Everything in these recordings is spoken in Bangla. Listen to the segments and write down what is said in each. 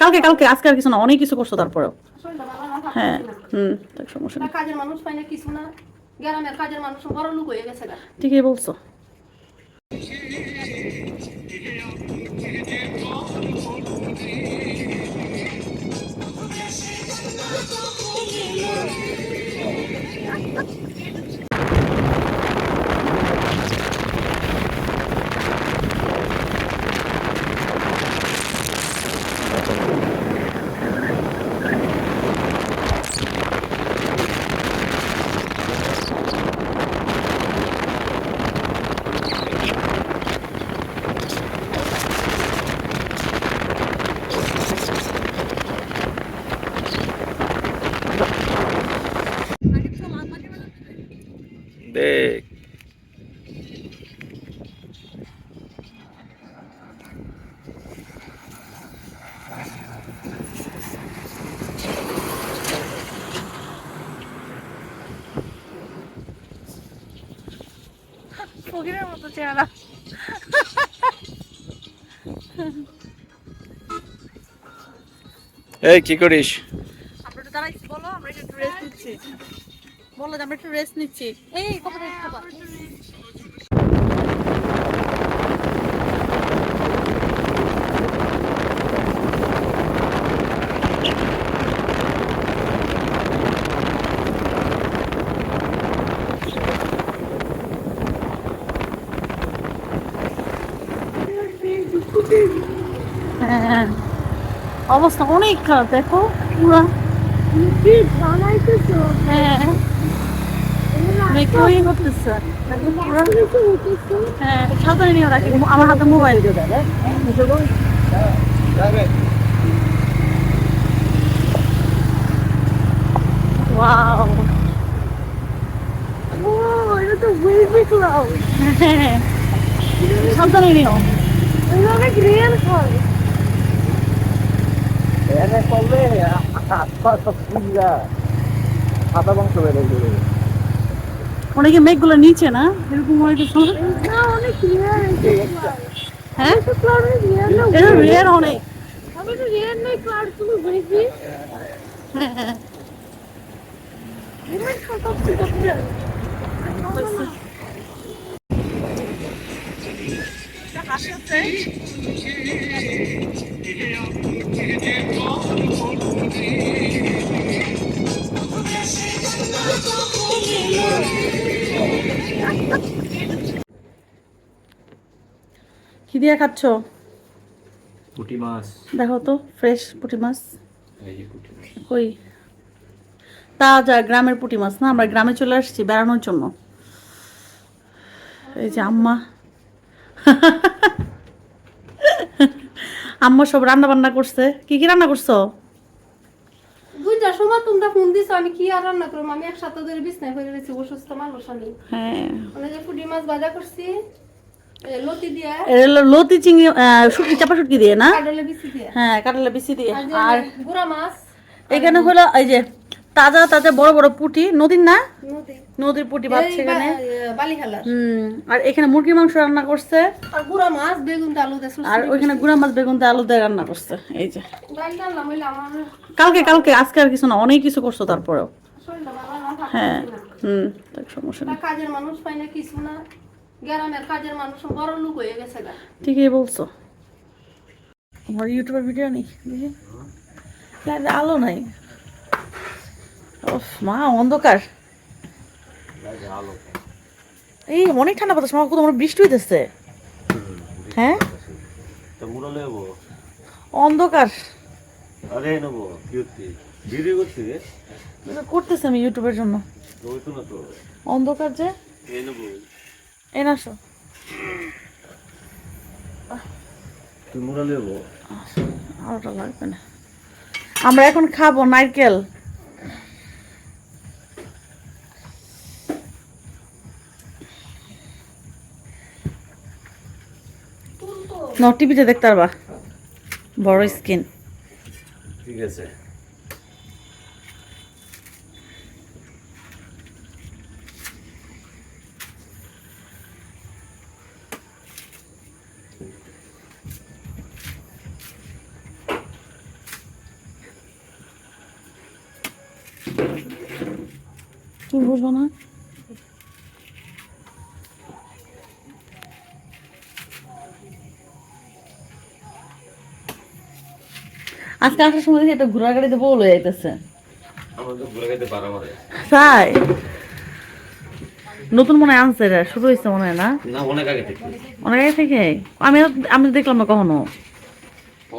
কালকে কালকে আজকে আর কিছু না অনেক কিছু করছ তারপরেও। হ্যাঁ হুম সমস্যা না কাজের মানুষ পাই না কিছু না। গ্রামের কাজের মানুষ বড় লোক হয়ে গেছে ঠিকই বলছো। চেহারা। এই কি করিস? আমরা একটু দাঁড়াইছি বলো আমরা একটু রেস্ট নিচ্ছি। বলো যে আমরা একটু রেস্ট নিচ্ছি। এই কত রেস্ট অবস্থা অনেক খারাপ দেখো পুরা। হ্যাঁ। হ্যাঁ সাবধানে নিয়ে রাখি। আমার হাতে মোবাইল দিয়ে দেয় সাবধানে নিও। এনে করলে সাদা মাংস বেড়ে যাবে অনেকে মেঘগুলো নিচে না? এরকম অনেক সময় না অনেক হ্যাঁ? তো ক্লাউড রিয়েল না এটা অনেক। আমি তো রিয়েল নাই ক্লাউড হ্যাঁ কি দিয়ে খাচ্ছ? পুটি মাছ। দেখো তো ফ্রেশ পুঁটি মাছ। এই যে পুটি মাছ। কই? তাজা গ্রামের পুঁটি মাছ না আমরা গ্রামে চলে আসছি বেড়ানোর জন্য। এই যে আম্মা। আম্মা সব রান্না বান্না করছে। কি কি রান্না করছ? দুইটার সময় তোমরা ফোন দিছো আমি কি আর রান্না করব? আমি এক সপ্তাহ ধরে বিছনায় হয়ে রয়েছি অসুস্থ মানুষ আমি। হ্যাঁ। মানে যে পুঁটি মাছ ভাজা করছি। লতি চিংড়ি শুটকি চাপা শুটকি দিয়ে না? হ্যাঁ কাটলা বিচি দিয়ে। আর এখানে হলো এই যে তাজা তাজা বড় বড় পুঁটি। নদীর না? নদীর পুঁটি এই এখানে হুম আর এখানে মুরগির মাংস রান্না করছে। আর গুড়া মাছ বেগুন আলু আর ওইখানে গুঁড়া মাছ বেগুন আলু দিয়ে রান্না করছে। এই যে। কালকে কালকে আজকে আর কিছু না অনেক কিছু করছ তারপরেও। হ্যাঁ। হুম সমস্যা নেই। কাজের মানুষ পাই না কিছু না। গ্রামের কাজের মানুষ বড় লোক হয়ে গেছে গা। ঠিকই বলছো। আমার ইউটিউবের ভিডিও নেই দেখি। আলো নাই। ওফ মা অন্ধকার। এই অনেক ঠান্ডা বাতাস মা কোথাও বৃষ্টি হইতেছে। হ্যাঁ? তো মুড়ো লেবো অন্ধকার। আরে নেব ভিডিও করছি করতেছে আমি ইউটিউবের জন্য। অন্ধকার যে? এই নেব। এই না আসো আলোটা লাগবে না। আমরা এখন খাব নারকেল। ন টিভিতে দেখতে পারবা। বড় স্ক্রিন। ঠিক আছে। তুমি বুঝব না? আজকে আসার সময় দেখি একটা ঘোড়ার গাড়িতে বউ লয়ে যাইতেছে। আমার তাই? নতুন মনে হয় আনছে এটা শুরু হয়েছে মনে হয় না? অনেক আগে থেকে। অনেক আগে থেকে? আমি আমি দেখলাম না কখনো।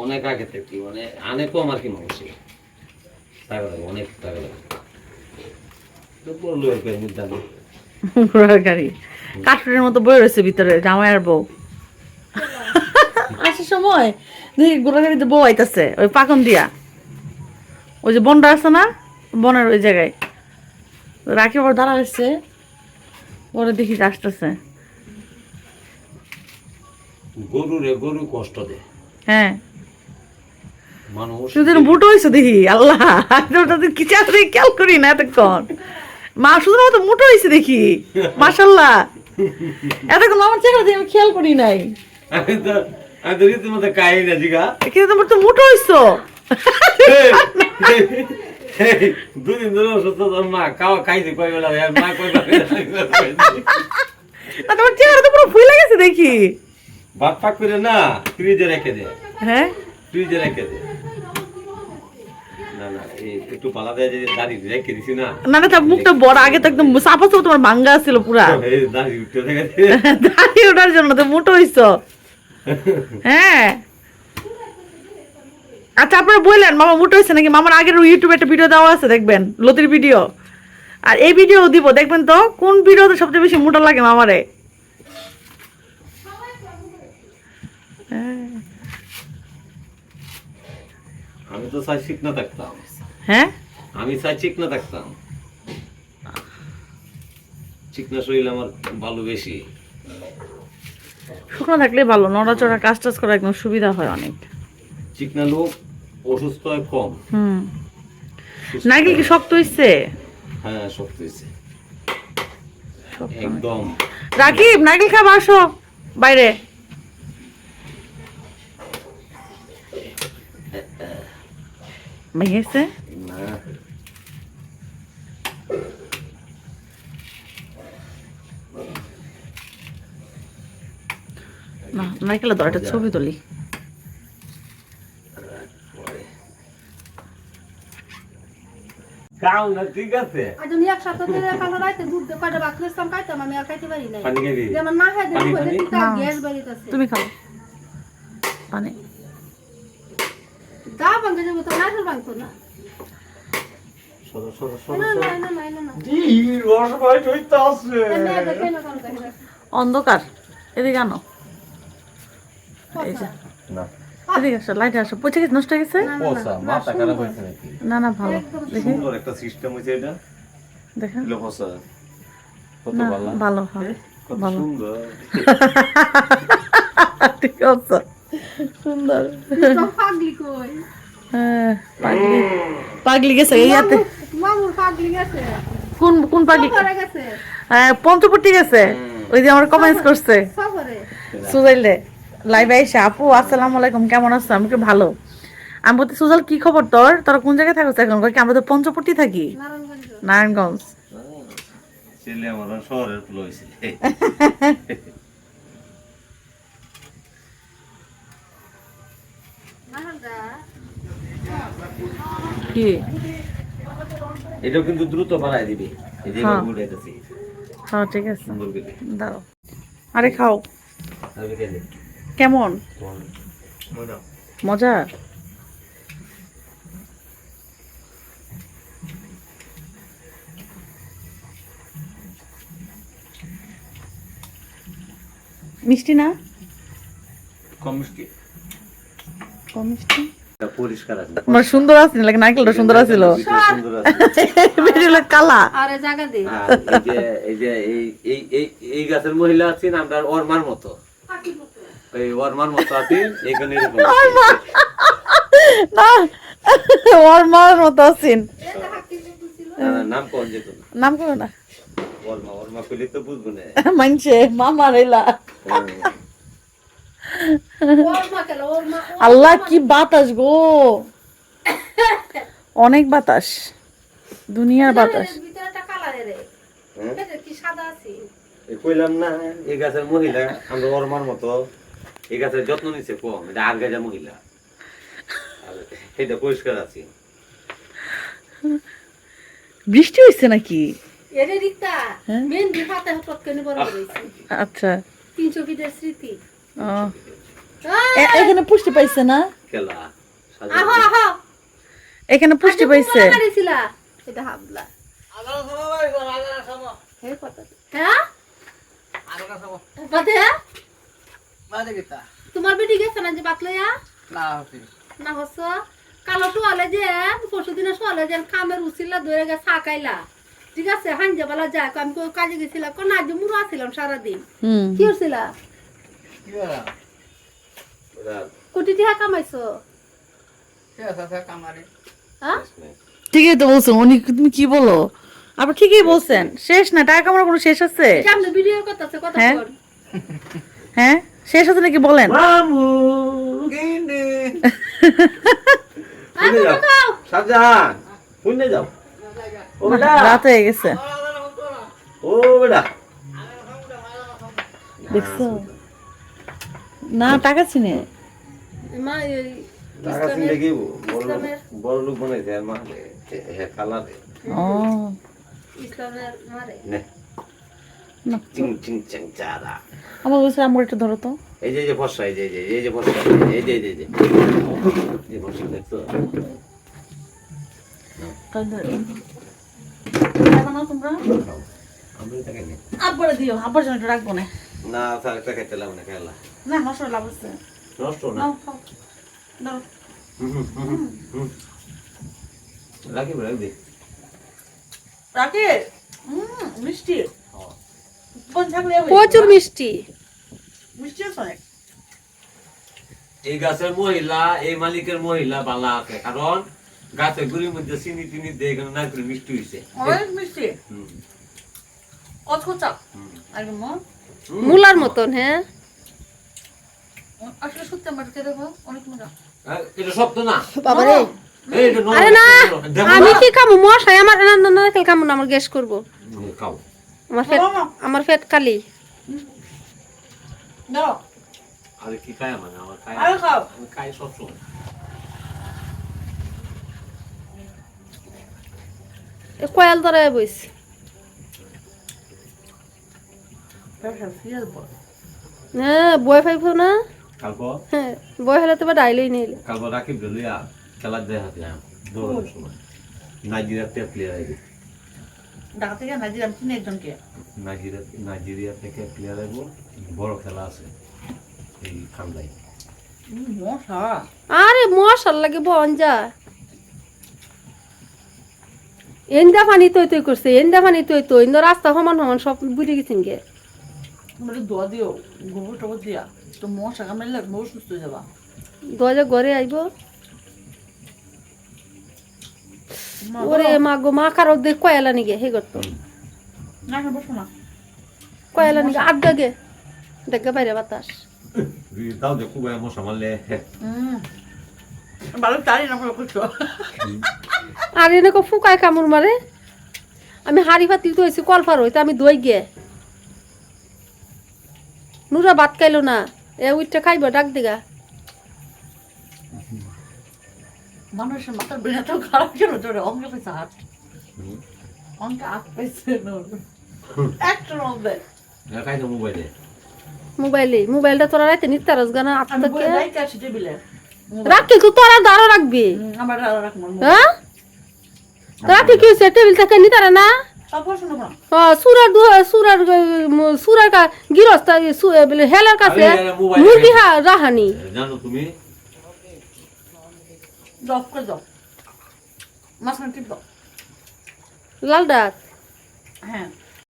অনেক আগে থেকে মানে আনে কম আর কি মানুষ টাকা লাগে অনেক টাকা লাগে। তো বলল এর মধ্যে আমি ঘোড়ার গাড়ি। কাঠুরের মতো বয়ে রয়েছে ভিতরে জামাই আর বউ। আসার সময়। দেখি ঘোড়ার গাড়িতে বউ আইতাছে ওই পাকন দিয়া। ওই যে বনটা আছে না বনের ওই জায়গায়। রাখি আবার দাঁড়া হয়েছে পরে দেখি আসতেছে। গরু গরু কষ্ট দেয়। হ্যাঁ। বুটো হয়েছে দেখি আল্লাহ। তো কিছু খেয়াল করি না এতক্ষণ। মা শুধুমাত্র মুটো হয়েছে দেখি মাসাল্লাহ এতক্ষণ আমার চেহারা দিয়ে আমি খেয়াল করি নাই। তো তো কিন্তু তোমার তো মুটো হইছো দুদিন ধরে অসুস্থ তোর মা খাওয়া খাইছে কয় বেলা আর মা কয় বেলা তোমার চেহারা তো পুরো ফুলে গেছে দেখি। ভাত পাক করে না ফ্রিজে রেখে দে। হ্যাঁ? ফ্রিজে রেখে দে। একটু যে দাড়ি রেখে দিছি না। না না তার মুখটা বড় আগে তো একদম সাপা সাপা তোমার ভাঙ্গা ছিল পুরা। দাড়ি দেখে দাঁড়িয়ে ওঠার জন্য তো মুটো হইছো। হ্যাঁ। আচ্ছা আপনারা বললেন মামা মুটো হয়েছে নাকি? মামার আগের ইউটিউবে একটা ভিডিও দেওয়া আছে দেখবেন লতির ভিডিও আর এই ভিডিও দিব দেখবেন তো কোন ভিডিওতে সবচেয়ে বেশি মোটা লাগে মামারে। আমি তো চাই ঠিক না থাকতাম। হ্যাঁ? আমি চাই ঠিক না থাকতাম। চিকনা শরীর আমার ভালো বেশি। শুকনো থাকলে ভালো নড়াচড়া কাজ টাজ করা একদম সুবিধা হয় অনেক। চিকনা লোক অসুস্থ হয় কম। হুম। নারকেল কি শক্ত হইছে? হ্যাঁ শক্ত হয়েছে একদম। রাকিব নারকেল খাবা আসো। বাইরে। ভেঙেছে নারকেলের একটা ছবি তুলি। খাও না ঠিক আছে? আজ আমি এক সপ্তাহ ধরে কালো রাইতে দুধ দিয়ে কয়টা বাকলে ইসলাম খাইতাম আমি আর খাইতে পারি নাই। পানি খাবি যেমন না খাই পানি, দেবো গ্যাস বাড়িতেছে তুমি খাও। মানে গা ভাঙে যাব তো নারকেল ভাঙতো না। অন্ধকার। এদিকে আনো। এদিকে আসো লাইটে আসো। পচে গেছে নষ্ট হয়ে গেছে? না, না, না, পচা মাথা খারাপ হয়েছে নাকি? না না ভালো। দেখি। সুন্দর একটা সিস্টেম হয়েছে এটা। দেখেন। কিলো পচা কত ভালো ভালো হবে কত সুন্দর। ঠিক আছে। সুন্দর। পাগলি কই? হ্যাঁ, পাগলি। পাগলি গেছে এই হাতে। মামুর পাগলি গেছে। কোন কোন পাগলি? গেছে। হ্যাঁ পঞ্চপট্টি গেছে। ওই যে আমার কমেন্টস করছে। সুজাইলে লাইভে এসে আপু আসসালামু আলাইকুম কেমন আছো? আমি কি ভালো? আমি বলতে সুজাল কি খবর তোর? তোরা কোন জায়গায় থাকো এখন? কই কি আমরা তো পঞ্চপট্টি থাকি? নারায়ণগঞ্জ। কি? এটাও কিন্তু দ্রুত বাড়াই দিবি। এই যে হ্যাঁ। হ্যাঁ ঠিক আছে। দাঁড়াও। আরে খাও। কেমন? মজা। মিষ্টি না? কম মিষ্টি। কম মিষ্টি? পরিষ্কার আছে। আমার সুন্দর লাগে নারকেলটা সুন্দর আছিল? বেরিয়ে কালা। আরে জায়গা দে। এই যে এই যে এই এই গাছের মহিলা আছেন আমরা ওরমার মতো। এই ওরমার মতো আছেন এখানে এরকম না ওর মার মতো আছেন না, না, নাম কোন যেত নাম করো না। ওরমা ওরমা কইলে তো বুঝব না। মানছে মামা রেলা ওর মা কেন ওর মা ওর আল্লাহ কি বাতাস গো। অনেক বাতাস। দুনিয়ার বাতাস। হ্যাঁ? পেটে কি সাদা আছে। এই কইলাম না এই গাছের মহিলা আমরা ওরমার মতো। এই গাছের যত্ন নিচ্ছে কম এটা গাজা মহিলা এটা পরিষ্কার আছে। বৃষ্টি হয়েছে নাকি? এরে রিক্তা হ্যাঁ? ফাতে হঠাৎ করে বড় করেছি আচ্ছা। তিনশো ফিটের স্মৃতি। এখানে পুষ্টি পাইছে না? খেলা আহো আহো! এখানে পুষ্টি পাইছে। এটা হাবলা। কথা হ্যাঁ? তোমার বেটি গেছে না যে বাতলয়া না হস। কালো সোয়ালে যে পরশু দিনে সোয়ালে যে কামের উচিলা ধরে গে চা খাইলা। ঠিক আছে হাঞ্জা বেলা যাক আমি কাজে গেছিলাম। কোন আজ মুরো আসছিলাম সারাদিন। কি হচ্ছিলা কোটি টাকা কামাইছো? হ্যাঁ? ঠিকই তো বলছো উনি তুমি কি বলো? আপনি ঠিকই বলছেন। শেষ না টাকা কামানোর কোনো শেষ আছে? সামনে ভিডিও কথা আছে কথা হ্যাঁ? হ্যাঁ? শেষ আছে নাকি বলেন? রাত হয়ে গেছে। ও বেটা। দেখছ? না টাকা চিনে। বড় লোক বানাইছে ও। ইসলামের মারে আমার বলছে আমার একটু ধরো তো। এই যে এই যে ফর্সা এই যে এই যে এই যে ফর্সা এই যে এই যে এই আব্বারে দিও আব্বার জন্য রাখব না। না স্যার একটা খাইতে লাগবে না খেলা। না নষ্ট লাভ আছে নষ্ট না? খাও। দাও। হুম, হুম, হুম। রাখি রাখবি হুম মিষ্টি। প্রচুর মিষ্টি। মিষ্টি এই গাছের মহিলা এই মালিকের মহিলা বালা আছে কারণ গাছের গুড়ির মধ্যে চিনি দিয়ে এখানে নারকেল মিষ্টি হয়েছে অনেক মিষ্টি। কচকচা। মুলার মতন হ্যাঁ? আসলে সত্যি আমার খেয়ে অনেক মজা। এটা সত্য না? বাবারে এই, আরে না এটা নরম। দেখো আমি না। কি খামু? মশাই আমার না না না আমার গ্যাস করব। খাও। আমার পেট। আমার পেট কালি। দাও। আরে কি খায় মানে? আমার খায় আরে খাও। খাই কয়াল ধরে বইছি হ্যাঁ বয় ফাইব না? হ্যাঁ বয় হলে তো বা ডাইলই নিলে কালকে রাখি বেলুয়া খেলার দৌড়ানোর সময়। নাইজেরিয়ার থেকে প্লেয়ার আইবে ঢাকা থেকে নাইজেরিয়া চিনি একজনকে। নাইজেরিয়া নাইজেরিয়া থেকে প্লেয়ার আইব বড় খেলা আছে এই খান্দাই। মশা। আরে মশার লাগে বন যা। এন্দা পানি তৈ তৈ করছে এন্দা পানি তৈ তৈ ইন্দা রাস্তা সমান সমান সব বুঝে গেছেন গে। দোয়া দিও গোবর টবর দিয়া তো মশা কামড়ালে বহু সুস্থ হয়ে যাবা। দরজা ঘরে আইব। ওরে মা গো মা কারও দে কয়ালা নিগে হে করতো না না বসো না কয়ালা নিগে আড্ডা গে দেখে বাইরে বাতাস। তাও যে খুব মশা মারলে ভালো চারি না করে করছ আর ফুকায় কামড় মারে। আমি হাড়ি ফাতি তো হয়েছি কলফার হইতে আমি দই গে। নুরা ভাত খাইলো না। এ উইটটা খাইব ডাক দিগা। মানুষের মাথার বেড়া তো খারাপ ছিল জোরে অঙ্গে পেয়েছে হাত। অঙ্কে হাত পেয়েছে একটার মধ্যে মোবাইলে। মোবাইলে মোবাইলটা তোরা রাইতে গানা আমি আত্মাকে বলে দায়িত্ব রাখি তো তোরা দাঁড়ো রাখবি। আমার রাখব হ্যাঁ? রাখি কি হয়েছে টেবিল থেকে নিতারা না? তারপর শোনো না। ও সুরার সুরার সুরার কা গিরস্ত হেলার কাছে মুরগি রাহানি। জানো তুমি? জব করে দাও। মাঝখানে টিপ দাও লাল ডাক হ্যাঁ।